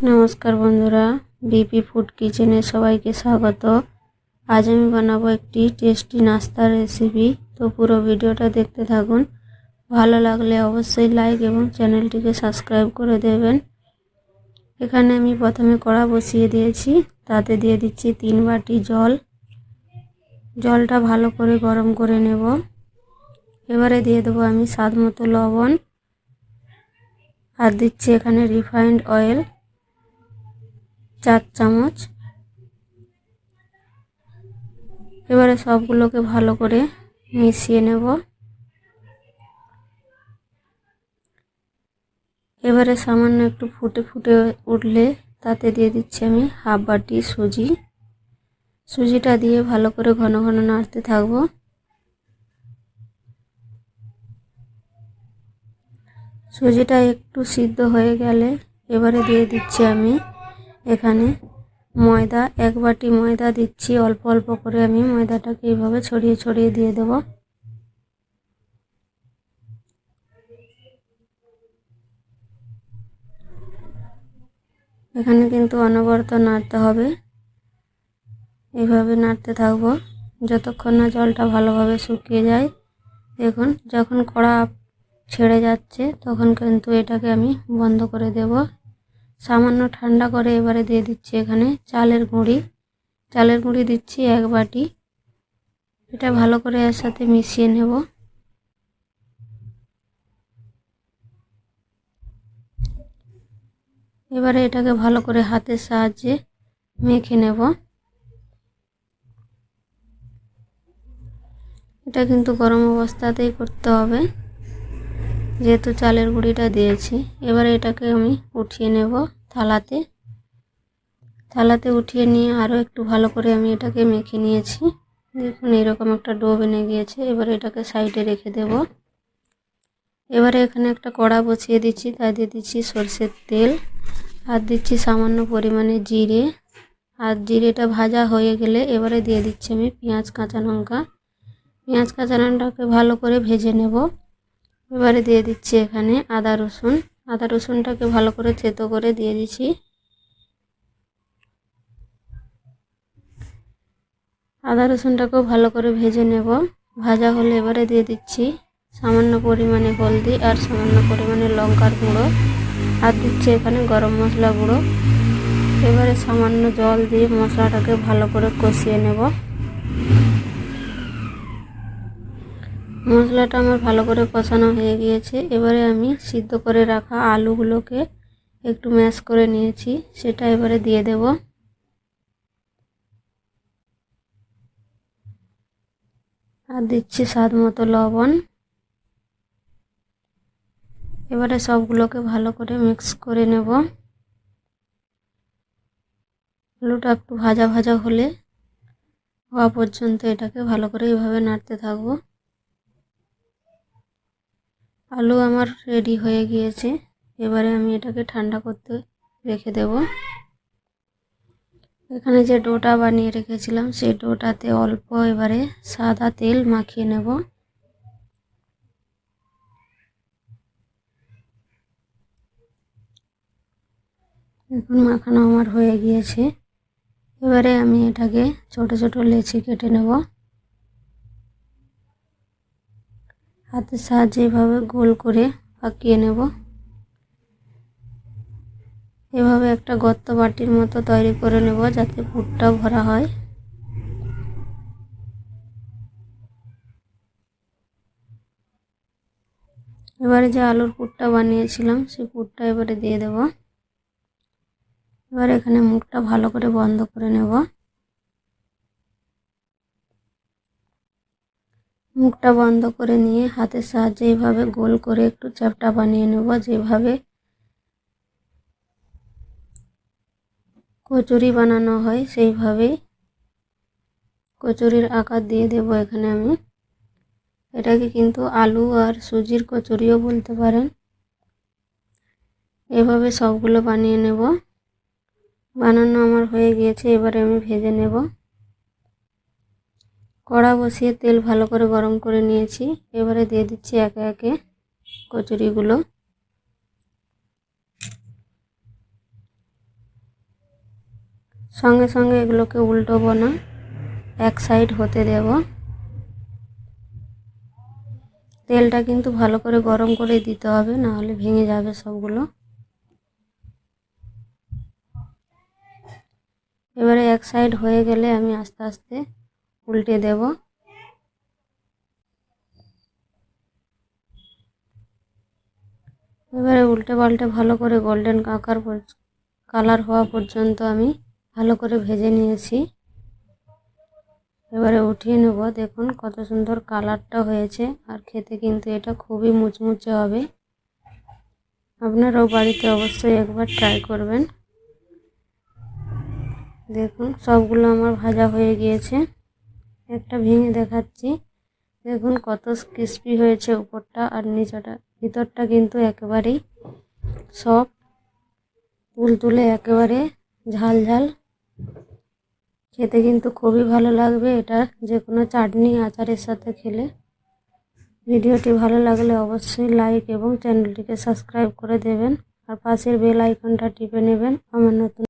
নমস্কার বন্ধুরা, BP food কিচেনে সবাইকে স্বাগত। আজ আমি বানাবো একটি টেস্টি নাস্তার রেসিপি। তো পুরো ভিডিওটা দেখতে থাকুন। ভালো লাগলে অবশ্যই লাইক এবং চ্যানেলটিকে সাবস্ক্রাইব করে দেবেন। এখানে আমি প্রথমে কড়া বসিয়ে দিয়েছি। তাতে দিয়ে দিচ্ছি তিন বাটি জল। জলটা ভালো করে গরম করে নেব। এবারে দিয়ে দেবো আমি স্বাদ মতো লবণ। আর দিচ্ছি এখানে রিফাইন্ড অয়েল। চার চামচ। এবারে সবগুলোকে ভালো করে মিশিয়ে নেব। এবারে সামান্য একটু ফুটে ফুটে উঠলে তাতে দিয়ে দিচ্ছি আমি হাফ বাটি সুজি। সুজিটা দিয়ে ভালো করে ঘন ঘন নাড়তে থাকব। সুজিটা একটু সিদ্ধ হয়ে গেলে এবারে দিয়ে দিচ্ছি আমি এখানে ময়দা, এক বাটি ময়দা দিচ্ছি। অল্প অল্প করে আমি ময়দাটাকে এইভাবে ছড়িয়ে ছড়িয়ে দিয়ে দেব। এখানে কিন্তু অনবরত নাড়তে হবে। এইভাবে নাড়তে থাকব। যতক্ষণ না জলটা ভালোভাবে শুকিয়ে যায়। দেখুন, যখন কড়া ছেড়ে যাচ্ছে, তখন কিন্তু এটাকে আমি বন্ধ করে দেব। সামান্য ঠান্ডা করে এবারে দিয়ে দিচ্ছি এখানে চালের গুঁড়ি। চালের গুঁড়ি দিচ্ছি এক বাটি। এটা ভালো করে এর সাথে মিশিয়ে নেব। এবারে এটাকে ভালো করে হাতের সাহায্যে মেখে নেব। এটা কিন্তু গরম অবস্থাতেই করতে হবে। যেহেতু চালের গুঁড়িটা দিয়েছি, এবারে এটাকে আমি উঠিয়ে নেব থালাতে। থালাতে উঠিয়ে নিয়ে আরও একটু ভালো করে আমি এটাকে মেখে নিয়েছি। দেখুন, এরকম একটা ডো বেনে গিয়েছে। এবারে এটাকে সাইডে রেখে দেব। এবারে এখানে একটা কড়া বসিয়ে দিচ্ছি, তাই দিয়ে দিচ্ছি সর্ষের তেল। আর দিচ্ছি সামান্য পরিমাণে জিরে। আর জিরেটা ভাজা হয়ে গেলে এবারে দিয়ে দিচ্ছি আমি পেঁয়াজ, কাঁচা লঙ্কা। পেঁয়াজ, কাঁচা লঙ্কাকে ভালো করে ভেজে নেব। এবারে দিয়ে দিচ্ছি এখানে আদা রসুন। আদা রসুনটাকে ভালো করে থেতো করে দিয়ে দিচ্ছি। আদা রসুনটাকেও ভালো করে ভেজে নেব। ভাজা হলে এবারে দিয়ে দিচ্ছি সামান্য পরিমাণে হলদি আর সামান্য পরিমাণে লঙ্কার গুঁড়ো। আর দিচ্ছি এখানে গরম মশলা গুঁড়ো। এবারে সামান্য জল দিয়ে মশলাটাকে ভালো করে কষিয়ে নেব। মশলাটা আমার ভালো করে কষানো হয়ে গিয়েছে। এবারে আমি সিদ্ধ করে রাখা আলুগুলোকে একটু ম্যাশ করে নিয়েছি। সেটা এবারে দিয়ে দেব। আর দিচ্ছি স্বাদ মতো লবণ। এবারে সবগুলোকে ভালো করে মিক্স করে নেব। আলুটা একটু ভাজা ভাজা হলে হওয়া পর্যন্ত এটাকে ভালো করে এইভাবে নাড়তে থাকব। আলু আমার রেডি হয়ে গিয়েছে। এবারে আমি এটাকে ঠান্ডা করতে রেখে দেব। এখানে যে ডোটা বানিয়ে রেখেছিলাম, সেই ডোটাতে অল্প এবারে সাদা তেল মাখিয়ে নেব। এখন মাখানো আমার হয়ে গিয়েছে। এবারে আমি এটাকে ছোট ছোট লেচি কেটে নেব। হাতের সাহায্যে এভাবে গোল করে পাকিয়ে নেব। এভাবে একটা গর্ত বাটির মতো তৈরি করে নেব যাতে পুরটা ভরা হয়। এবারে যে আলুর পুরটা বানিয়েছিলাম, সেই পুরটা এবারে দিয়ে দেব। এবার এখানে মুখটা ভালো করে বন্ধ করে নেব। মুখটা বন্ধ করে নিয়ে হাতের সাহায্যে এইভাবে গোল করে একটু চ্যাপটা বানিয়ে নেব যেভাবে কচুরি বানানো হয়, সেইভাবেই কচুরির আকার দিয়ে দেব এখানে আমি। এটাকে কিন্তু আলু আর সুজির কচুরিও বলতে পারেন। এভাবে সবগুলো বানিয়ে নেব। বানানো আমার হয়ে গিয়েছে, এবারে আমি ভেজে নেব। কড়া বসিয়ে তেল ভালো করে গরম করে নিয়েছি। এবারে দিয়ে দিচ্ছি একে একে কচুরিগুলো। সঙ্গে সঙ্গে এগুলোকে উল্টোবো না এক সাইড হতে দেব। তেলটা কিন্তু ভালো করে গরম করে দিতে হবে না হলে ভেঙে যাবে সবগুলো। এবারে এক সাইড হয়ে গেলে আমি আস্তে আস্তে উল্টে দেব। এবারে উল্টে পাল্টে ভালো করে গোল্ডেন আকার কালার হওয়া পর্যন্ত আমি ভালো করে ভেজে নিয়েছি। এবারে উঠিয়ে নেব। দেখুন কত সুন্দর কালারটা হয়েছে। আর খেতে কিন্তু এটা খুবই মুচমুচে হবে। আপনারাও বাড়িতে অবশ্যই একবার ট্রাই করবেন। দেখুন সবগুলো আমার ভাজা হয়ে গিয়েছে। একটা ভেঙে দেখাচ্ছি। দেখুন কত ক্রিস্পি হয়েছে উপরটা আর নিচটা। ভিতরটা কিন্তু একেবারেই সব তুল তুলে একেবারে ঝাল ঝাল। খেতে কিন্তু খুবই ভালো লাগবে এটা যে কোনো চাটনি আচারের সাথে খেলে। ভিডিওটি ভালো লাগলে অবশ্যই লাইক এবং চ্যানেলটিকে সাবস্ক্রাইব করে দেবেন। আর পাশের বেল আইকনটা টিপে নেবেন। আমার নতুন